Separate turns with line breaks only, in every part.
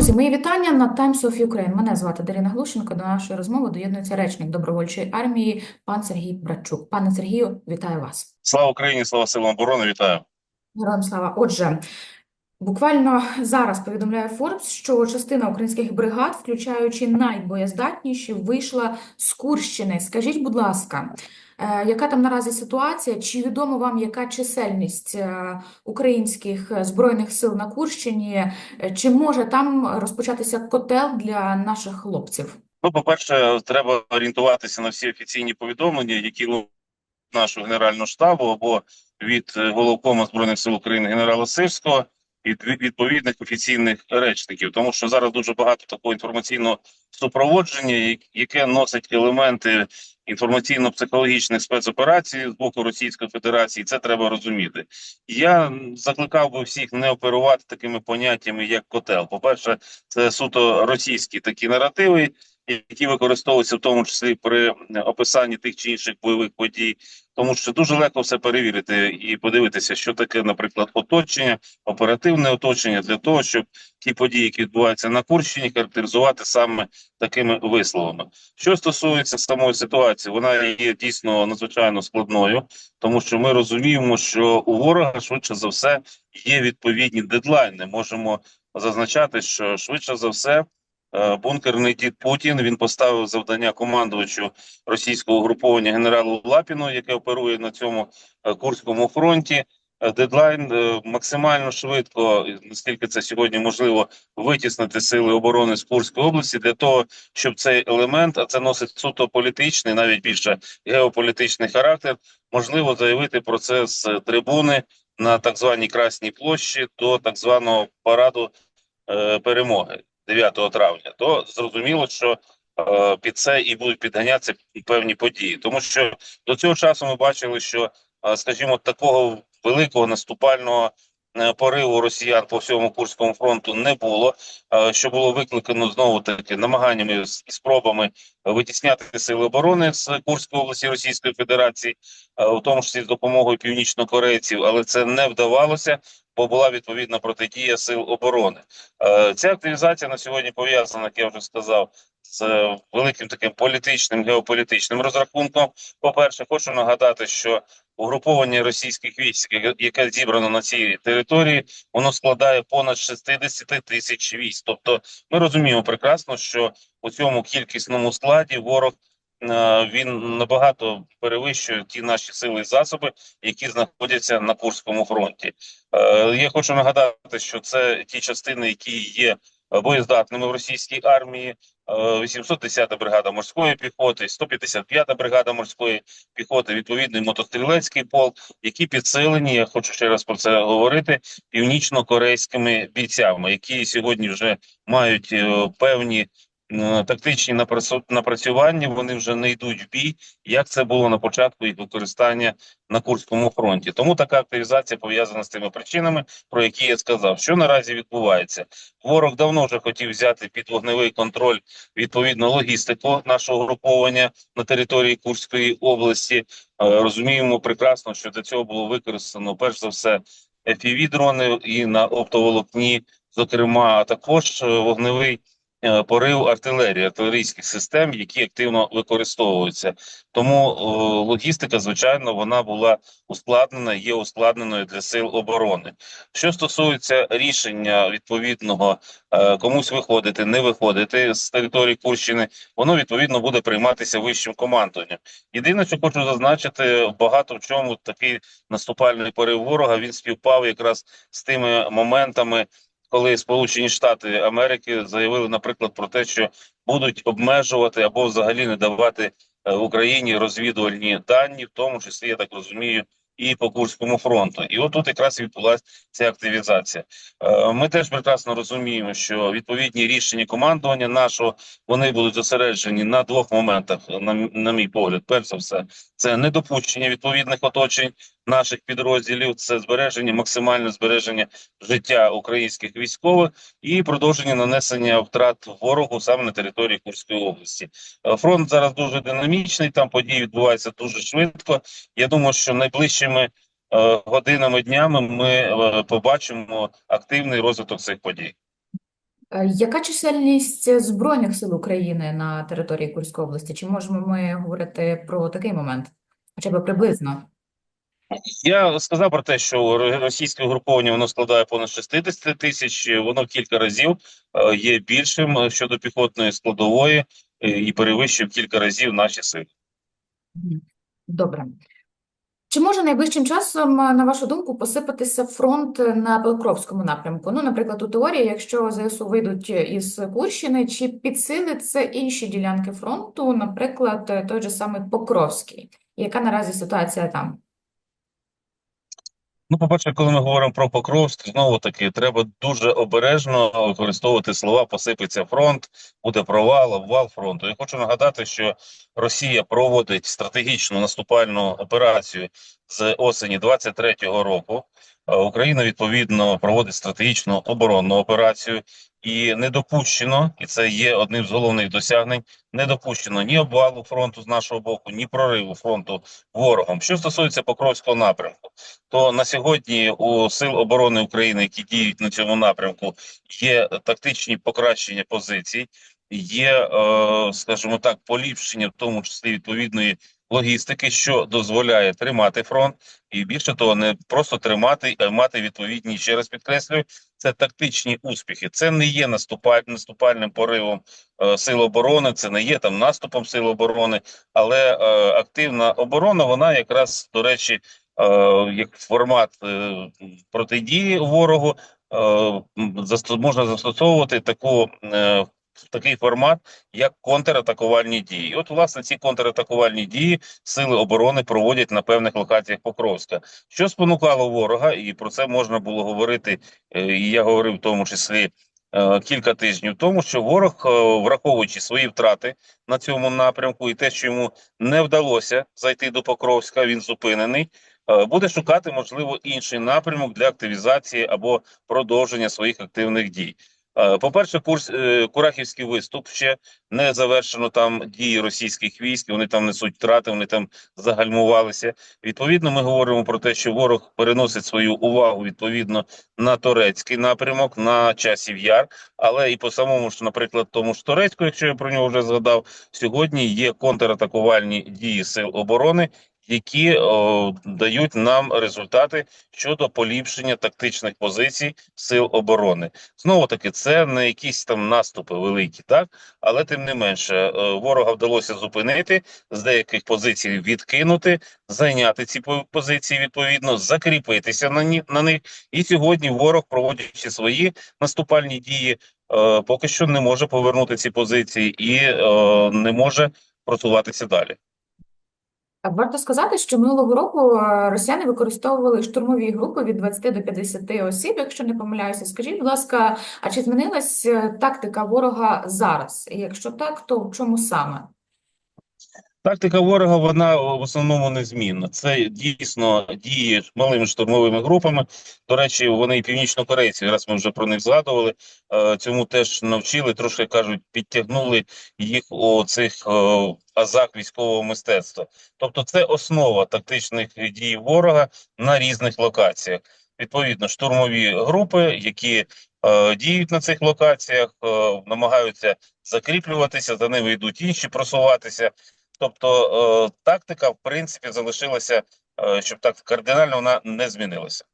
Друзі, мої вітання на Times of Ukraine. Мене звати Дарина Глущенко. До нашої розмови доєднується речник добровольчої армії пан Сергій Братчук. Пане Сергію, вітаю вас.
Слава Україні, слава силам оборони, вітаю.
Героям слава. Отже, буквально зараз повідомляє Forbes, що частина українських бригад, включаючи найбоєздатніші, вийшла з Курщини. Скажіть, будь ласка, е, яка там наразі ситуація? Чи відомо вам, яка чисельність е, українських збройних сил на Курщині? Е, Чи може там розпочатися котел для наших хлопців?
Ну, по-перше, треба орієнтуватися на всі офіційні повідомлення, які нашого генерального штабу або від головкома збройних сил України генерала Сирського від відповідних офіційних речників, тому що зараз дуже багато такого інформаційного супроводження, яке носить елементи інформаційно-психологічних спецоперацій з боку Російської Федерації. Це треба розуміти. Я закликав би всіх не оперувати такими поняттями, як котел. По перше, це суто російські такі наративи, які використовуються в тому числі при описанні тих чи інших бойових подій, тому що дуже легко все перевірити і подивитися, що таке, наприклад, оточення, оперативне оточення для того, щоб ті події, які відбуваються на Курщині, характеризувати саме такими висловами. Що стосується самої ситуації, вона є дійсно надзвичайно складною, тому що ми розуміємо, що у ворога швидше за все є відповідні дедлайни. Можемо зазначати, що швидше за все. Е, Бункерний дід Путін він поставив завдання командувачу російського угруповання генералу Лапіну, яке оперує на цьому е, Курському фронті. Е, Дедлайн максимально швидко, наскільки це сьогодні можливо, витіснити сили оборони з Курської області для того, щоб цей елемент, а це носить суто політичний, навіть більше геополітичний характер, можливо заявити про це з трибуни на так званій Красній площі до так званого параду е, перемоги 9 травня. То зрозуміло, що е, під це і будуть підганятися певні події, тому що до цього часу ми бачили, що, е, скажімо, такого великого наступального е, пориву росіян по всьому Курському фронту не було, е, що було викликано знову таки намаганнями і спробами витісняти сили оборони з Курської області Російської Федерації, е, у тому числі з допомогою північнокорейців, але це не вдавалося, бо була відповідна протидія сил оборони. Е, Ця активізація на сьогодні пов'язана, як я вже сказав, з великим таким політичним геополітичним розрахунком. По перше, хочу нагадати, що угруповання російських військ, яке зібрано на цій території, воно складає понад 60 тисяч військ. Тобто, ми розуміємо прекрасно, що у цьому кількісному складі ворог. Е, Він набагато перевищує ті наші сили і засоби, які знаходяться на Курському фронті. Е, Я хочу нагадати, що це ті частини, які є е, боєздатними в російській армії. Е, 810-та бригада морської піхоти, 155-та бригада морської піхоти, відповідний мотострілецький полк, які підсилені. Я хочу ще раз про це говорити. Північно-корейськими бійцями, які сьогодні вже мають е, певні е, тактичні напрацю- напрацювання. Вони вже не йдуть в бій, як це було на початку їх використання на Курському фронті. Тому така активізація пов'язана з тими причинами, про які я сказав. Що наразі відбувається? Ворог давно вже хотів взяти під вогневий контроль відповідно логістику нашого груповання на території Курської області. Е, Розуміємо прекрасно, що для цього було використано перш за все fpv дрони і на оптоволокні, зокрема, а також е, вогневий. Е, Порив артилерії, артилерійських систем, які активно використовуються, тому о, логістика, звичайно, вона була ускладнена, є ускладненою для сил оборони. Що стосується рішення відповідного е, комусь виходити, не виходити з території Курщини, воно відповідно буде прийматися вищим командуванням. Єдине, що хочу зазначити, багато в чому такий наступальний порив ворога він співпав якраз з тими моментами. Коли Сполучені Штати Америки заявили, наприклад, про те, що будуть обмежувати або взагалі не давати е, Україні розвідувальні дані, в тому числі я так розумію, і по Курському фронту. І от тут якраз відбулася ця активізація. Е, Ми теж прекрасно розуміємо, що відповідні рішення командування нашого вони будуть зосереджені на двох моментах, на, на мій погляд. Перш за все, це недопущення відповідних оточень наших підрозділів, це збереження, максимальне збереження життя українських військових і продовження нанесення втрат ворогу саме на території Курської області. Е, Фронт зараз дуже динамічний, там події відбуваються дуже швидко. Я думаю, що найближчими е, годинами днями ми е, побачимо активний розвиток цих подій.
Яка чисельність Збройних сил України на території Курської області? Чи можемо ми говорити про такий момент? Хоча б приблизно?
Я сказав про те, що ро- російське угруповання воно складає понад 60 тисяч, воно кілька разів е, є більшим щодо піхотної складової е, і перевищує кілька разів наші сили.
Добре. Чи може найближчим часом, е, на вашу думку, посипатися фронт на Покровському напрямку? Ну, наприклад, у теорії, якщо ЗСУ вийдуть із Курщини, чи підсилить це інші ділянки фронту, наприклад, той же самий Покровський? Яка наразі ситуація там?
Ну, по-перше, коли ми говоримо про Покровськ, знову таки треба дуже обережно використовувати слова «посипеться фронт», буде провал, обвал фронту. Я хочу нагадати, що Росія проводить стратегічну наступальну операцію з осені 23-го року. Е, Україна відповідно проводить стратегічну оборонну операцію, і не допущено, і це є одним з головних досягнень. Не допущено ні обвалу фронту з нашого боку, ні прориву фронту ворогом. Що стосується Покровського напрямку, то на сьогодні у сил оборони України, які діють на цьому напрямку, є тактичні покращення позицій, є, е, скажімо так, поліпшення, в тому числі відповідної логістики, що дозволяє тримати фронт, і більше того, не просто тримати, а мати відповідні, ще раз підкреслюю, це тактичні успіхи. Це не є наступаль, наступальним поривом е, сил оборони, це не є там наступом сил оборони, але е, активна оборона, вона якраз до речі е, як формат е, протидії ворогу, е, можна застосовувати таку, е, такий формат, як контратакувальні дії. От, власне, ці контратакувальні дії сили оборони проводять на певних локаціях Покровська. Що спонукало ворога, і про це можна було говорити, е, і я говорив в тому числі. е, Кілька тижнів тому, що ворог, е, враховуючи свої втрати на цьому напрямку, і те, що йому не вдалося зайти до Покровська, він зупинений. Буде шукати, можливо, інший напрямок для активізації або продовження своїх активних дій. Е, По-перше, курс е, Курахівський виступ ще не завершено там дії російських військ. Вони там несуть втрати, вони там загальмувалися. Відповідно, ми говоримо про те, що ворог переносить свою увагу відповідно на турецький напрямок, на часів яр, але і по самому ж, наприклад, тому ж турецьку, якщо я про нього вже згадав, сьогодні є контратакувальні дії сил оборони, які о, дають нам результати щодо поліпшення тактичних позицій сил оборони. Знову таки, це не якісь там наступи великі, так але тим не менше, е, ворога вдалося зупинити з деяких позицій відкинути, зайняти ці позиції відповідно, закріпитися на ні на них. І сьогодні ворог, проводячи свої наступальні дії, е, поки що не може повернути ці позиції і е, не може просуватися далі.
Варто сказати, що минулого року е, росіяни використовували штурмові групи від 20 до 50 осіб, якщо не помиляюся. Скажіть, будь ласка, а чи змінилась е, тактика ворога зараз? І якщо так, то в чому саме?
Тактика ворога вона в основному незмінна. Це дійсно дії малими штурмовими групами. До речі, вони і північнокорейці, раз ми вже про них згадували. е, Цьому теж навчили, трошки кажуть, підтягнули їх у цих е, азах військового мистецтва. Тобто, це основа тактичних дій ворога на різних локаціях. Відповідно, штурмові групи, які е, діють на цих локаціях, намагаються закріплюватися, за ними йдуть інші просуватися. Тобто е, тактика, в принципі, залишилася, е, щоб так кардинально вона не змінилася.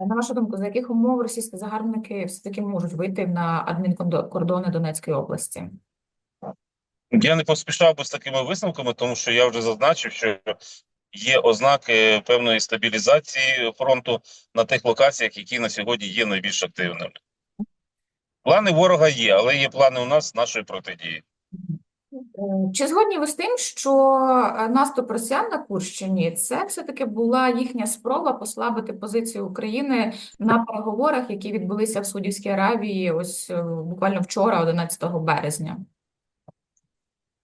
На вашу думку, за яких умов російські загарбники все-таки можуть вийти на адмінкордони Донецької області?
Я не поспішав би з такими висновками, тому що я вже зазначив, що є ознаки певної стабілізації фронту на тих локаціях, які на сьогодні є найбільш активними. Плани ворога є, але є плани у нас нашої протидії.
Е, Чи згодні ви з тим, що е, наступ росіян на Курщині це все-таки була їхня спроба послабити позицію України на переговорах, які відбулися в Судівській Аравії ось е, буквально вчора, 11 березня?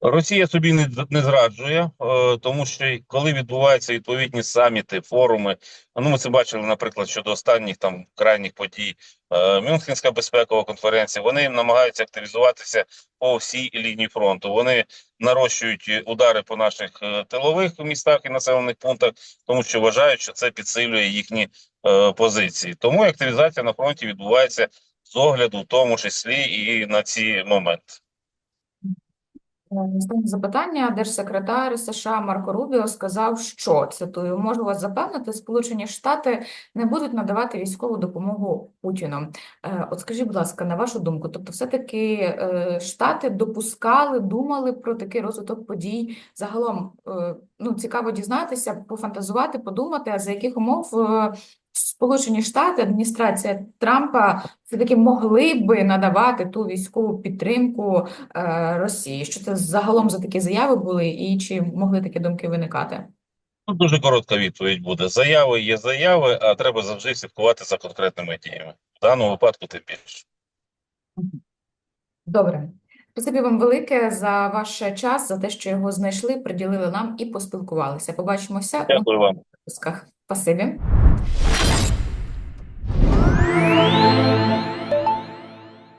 Росія собі не, не зраджує, е, тому що коли відбуваються відповідні саміти, форуми, ну ми це бачили, наприклад, щодо останніх там крайніх подій, е, Мюнхенська безпекова конференція, вони намагаються активізуватися по всій лінії фронту. Вони нарощують удари по наших е, тилових містах і населених пунктах, тому що вважають, що це підсилює їхні е, позиції. Тому активізація на фронті відбувається з огляду, в тому числі і на ці моменти.
Останнє запитання. Держсекретар США Марко Рубіо сказав, що, цитую, можу вас запевнити, Сполучені Штати не будуть надавати військову допомогу Путіну. Е, От скажіть, будь ласка, на вашу думку, тобто все-таки е, Штати допускали, думали про такий розвиток подій? Загалом, е, ну, цікаво дізнатися, пофантазувати, подумати, а за яких умов Сполучені Штати, адміністрація Трампа все-таки могли би надавати ту військову підтримку е, Росії. Що це загалом за такі заяви були, і чи могли такі думки виникати?
Тут дуже коротка відповідь буде. Заяви є заяви, а треба завжди слідкувати за конкретними діями. В даному випадку тим більше.
Добре. Спасибі вам велике за ваш час, за те, що його знайшли, приділили нам і поспілкувалися. Побачимося у
Дякую вам.
випусках. Спасибі.